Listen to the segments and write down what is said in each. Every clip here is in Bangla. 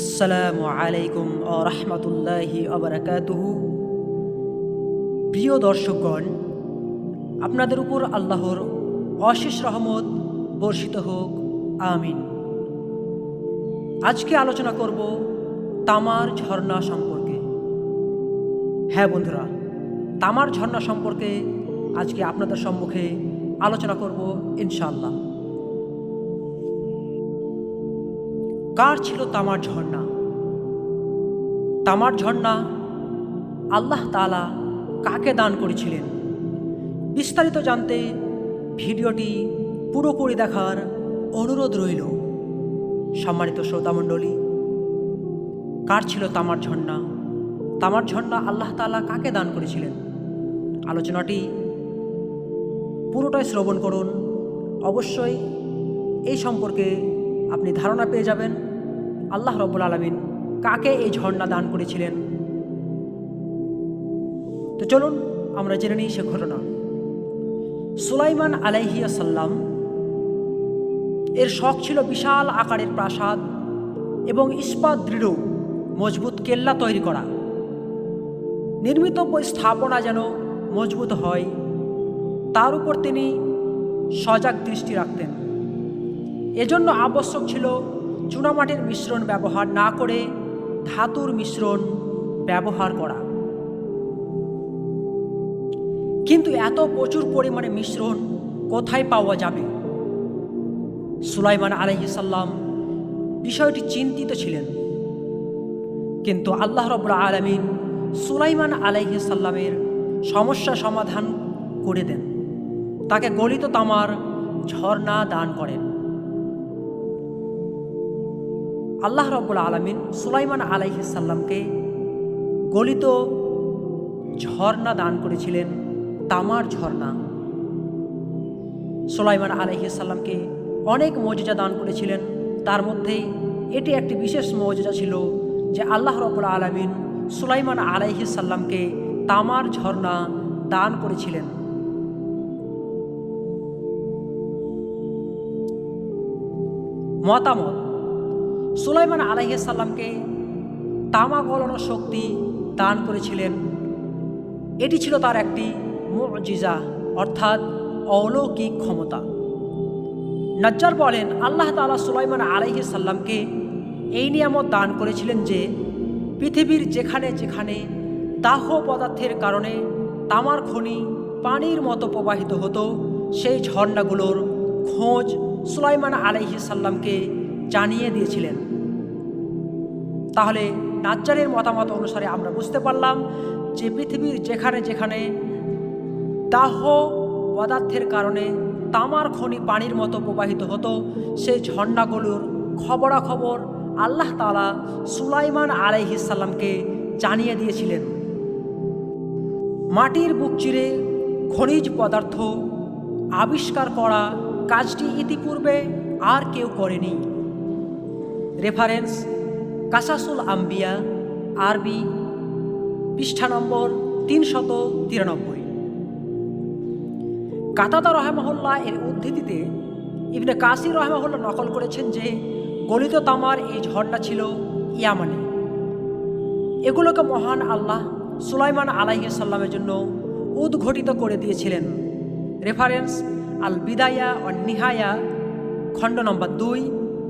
আসসালামু আলাইকুম ও রহমতুল্লাহি আবরাকাতুহু প্রিয় দর্শকগণ, আপনাদের উপর আল্লাহর অশেষ রহমত বর্ষিত হোক, আমিন। আজকে আলোচনা করব তামার ঝর্ণা সম্পর্কে। হ্যাঁ বন্ধুরা, তামার ঝর্ণা সম্পর্কে আজকে আপনাদের সম্মুখে আলোচনা করব ইনশাল্লাহ কার ছিল তামার ঝর্ণা? তামার ঝর্ণা আল্লাহ তালা কাকে দান করেছিলেন? বিস্তারিত জানতে ভিডিওটি পুরোপুরি দেখার অনুরোধ রইল। সম্মানিত শ্রোতামণ্ডলী কার ছিল তামার ঝর্ণা? তামার ঝর্ণা আল্লাহ তালা কাকে দান করেছিলেন? আলোচনাটি পুরোটাই শ্রবণ করুন। অবশ্যই এই সম্পর্কে আপনি ধারণা পেয়ে যাবেন, আল্লাহ রব্বুল আলমিন কাকে এই ঝর্ণা দান করেছিলেন। তো চলুন, আমরা জেনে নিই সে ঘটনা। সুলাইমান আলাইহিয়া সাল্লাম এর শখ ছিল বিশাল আকারের প্রাসাদ এবং ইস্পাত দৃঢ়, মজবুত কেল্লা তৈরি করা। নির্মিতব্য স্থাপনা যেন মজবুত হয় তার উপর তিনি সজাগ দৃষ্টি রাখতেন। এজন্য আবশ্যক ছিল চুনামাটির মিশ্রণ ব্যবহার না করে ধাতুর মিশ্রণ ব্যবহার করা। কিন্তু এত প্রচুর পরিমাণে মিশ্রণ কোথায় পাওয়া যাবে? সুলাইমান আলহিসাল্লাম বিষয়টি চিন্তিত ছিলেন। কিন্তু আল্লাহ রবুল্লা আলমিন সুলাইমান আলাইসাল্লামের সমস্যা সমাধান করে দেন। তাকে গলিত তামার ঝর্ণা দান করেন। আল্লাহ রব্বুল আলমিন সুলাইমান আলাইসাল্লামকে গলিত ঝর্ণা দান করেছিলেন, তামার ঝর্ণা। সুলাইমান আলাইসাল্লামকে অনেক মজিজা দান করেছিলেন, তার মধ্যেই এটি একটি বিশেষ মজিজা ছিল যে আল্লাহ রব্বুল আলমিন সুলাইমান আলাইসাল্লামকে তামার ঝর্ণা দান করেছিলেন। মতামত। সুলাইমান আলাইসাল্লামকে তামা গলানোর শক্তি দান করেছিলেন। এটি ছিল তার একটি মুজিজা, অর্থাৎ অলৌকিক ক্ষমতা। নাজ্জার বলেন, আল্লাহ তালা সুলাইমান আলাইহি সাল্লামকে এই নিয়ামত দান করেছিলেন যে, পৃথিবীর যেখানে যেখানে দাহ পদার্থের কারণে তামার খনি পানির মতো প্রবাহিত হতো, সেই ঝর্ণাগুলোর খোঁজ সুলাইমান আলাইহি সাল্লামকে জানিয়ে দিয়েছিলেন। তাহলে নাজ্জারের মতামত অনুসারে আমরা বুঝতে পারলাম যে পৃথিবীর যেখানে যেখানে দাহ পদার্থের কারণে তামার খনি পানির মতো প্রবাহিত হতো, সেই ঝর্ণাগুলোর খবরাখবর আল্লাহ তালা সুলাইমান আলাইহিসাল্লামকে জানিয়ে দিয়েছিলেন। মাটির বুক চিরে খনিজ পদার্থ আবিষ্কার করা কাজটি ইতিপূর্বে আর কেউ করেনি। রেফারেন্স কাসাসুল আম্বিয়া, আরবি, পৃষ্ঠা নম্বর তিনশত তিরানব্বই। কাতাদা রহমহল্লা এর উদ্ধৃতিতে ইবনে কাসির রহমহল্লা নকল করেছেন যে, গলিত তামার এই ঝড়টা ছিল ইয়ামানে। এগুলোকে মহান আল্লাহ সুলাইমান আলাইহ সাল্লামের জন্য উদ্ঘটিত করে দিয়েছিলেন। রেফারেন্স আল বিদায়া ও নিহায়া খণ্ড নম্বর দুই,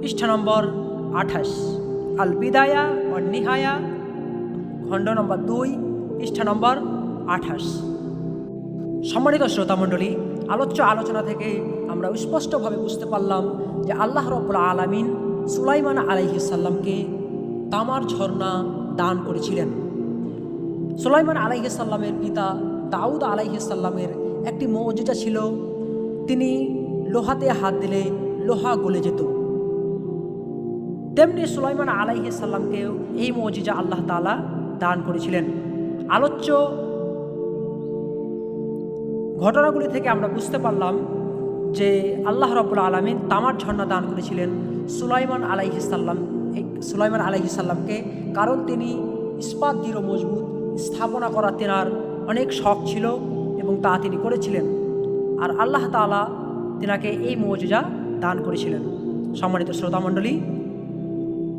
পৃষ্ঠা নম্বর আঠাশ। আল বিদায়া ও নিহায়া খণ্ড নম্বর দুই, পৃষ্ঠা নম্বর আঠাশ। সম্মানিত শ্রোতামণ্ডলী আলোচ্য আলোচনা থেকে আমরা স্পষ্টভাবে বুঝতে পারলাম যে আল্লাহ রব্বুল আলমিন সুলাইমান আলাইহিসাল্লামকে তামার ঝর্ণা দান করেছিলেন। সুলাইমান আলাইহিসাল্লামের পিতা দাউদ আলাইহিসাল্লামের একটি মৌজিজা ছিল তিনি লোহাতে হাত দিলে লোহা গলে যেত। তেমনি সুলাইমান আলাইহিসাল্লামকেও এই মৌজিজা আল্লাহ তালা দান করেছিলেন। আলোচ্য ঘটনাগুলি থেকে আমরা বুঝতে পারলাম যে আল্লাহ রবুল্লা আলমিন তামার ঝর্ণা দান করেছিলেন সুলাইমান আলাইহিসাল্লাম সুলাইমান আলাইহিসাল্লামকে কারণ তিনি ইস্পাত দৃঢ় মজবুত, স্থাপনা করা তেনার অনেক শখ ছিল এবং তা তিনি করেছিলেন। আর আল্লাহ তাআলা তিনাকে এই মৌজুজা দান করেছিলেন। সম্মানিত শ্রোতামণ্ডলী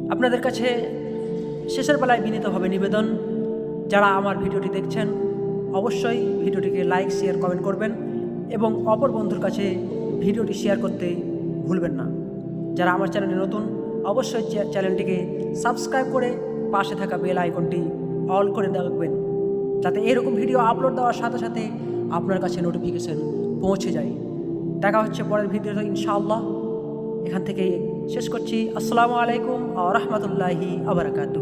আপনাদের কাছে শেষের বেলায় বিনীতভাবে নিবেদন, যারা আমার ভিডিওটি দেখছেন, অবশ্যই ভিডিওটিকে লাইক, শেয়ার, কমেন্ট করবেন এবং অপর বন্ধুর কাছে ভিডিওটি শেয়ার করতে ভুলবেন না। যারা আমার চ্যানেলে নতুন, অবশ্যই চ্যা- চ্যানেলটিকে সাবস্ক্রাইব করে পাশে থাকা বেল আইকনটি অল করে রাখবেন, যাতে এরকম ভিডিও আপলোড দেওয়ার সাথে সাথে আপনার কাছে নোটিফিকেশান পৌঁছে যায়। দেখা হচ্ছে পরের ভিডিওতে, ইনশাআল্লাহ। এখান থেকে শেষ করছি। আসসালামু আলাইকুম আ রহমতুল্লাহি আবরাকাতু